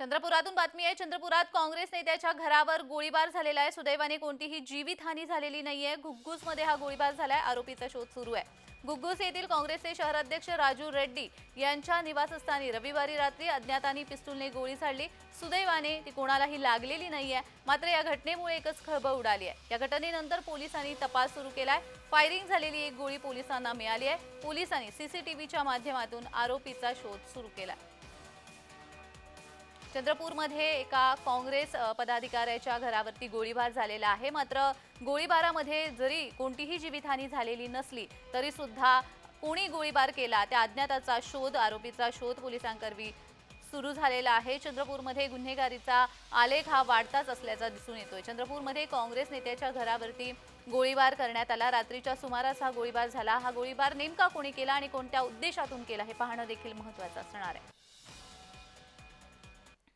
चंद्रपुरातून बातमी आहे चंद्रपुरात काँग्रेस नेत्याच्या घरावर गोळीबार झालेला आहे. सुदैवाने कोणतीही जीवितहानी झालेली नाहीये घुग्गुसमध्ये हा गोळीबार झालाय आरोपीचा शोध सुरू आहे. गुग्गुस येथील काँग्रेसचे शहराध्यक्ष राजू रेड्डी यांच्या निवासस्थानी रविवारी रात्री अज्ञातांनी पिस्तूलने गोळी झाडली. सुदैवाने ती कोणालाही लागलेली नाहीये मात्र या घटनेमुळे एकच खळबळ उडाली आहे. या घटनेनंतर पोलिसांनी तपास सुरू केलाय. फायरिंग झालेली एक गोळी पोलिसांना मिळाली आहे. पोलिसांनी सीसीटीव्हीच्या माध्यमातून आरोपीचा शोध सुरू केलाय. चंद्रपूरमध्ये एका काँग्रेस पदाधिकाऱ्याच्या घरावरती गोळीबार झालेला आहे. मात्र गोळीबारामध्ये जरी कोणतीही जीवितहानी झालेली नसली तरी सुद्धा कोणी गोळीबार केला त्या अज्ञाताचा शोध आरोपीचा शोध पोलिसांकरवी सुरू झालेला आहे. चंद्रपूरमध्ये गुन्हेगारीचा आलेख हा वाढताच असल्याचा दिसून येतोय. चंद्रपूरमध्ये काँग्रेस नेत्याच्या घरावरती गोळीबार करण्यात आला. रात्रीच्या सुमारास हा गोळीबार झाला. हा गोळीबार नेमका कोणी केला आणि कोणत्या उद्देशातून केला हे पाहणं देखील महत्त्वाचं असणार आहे.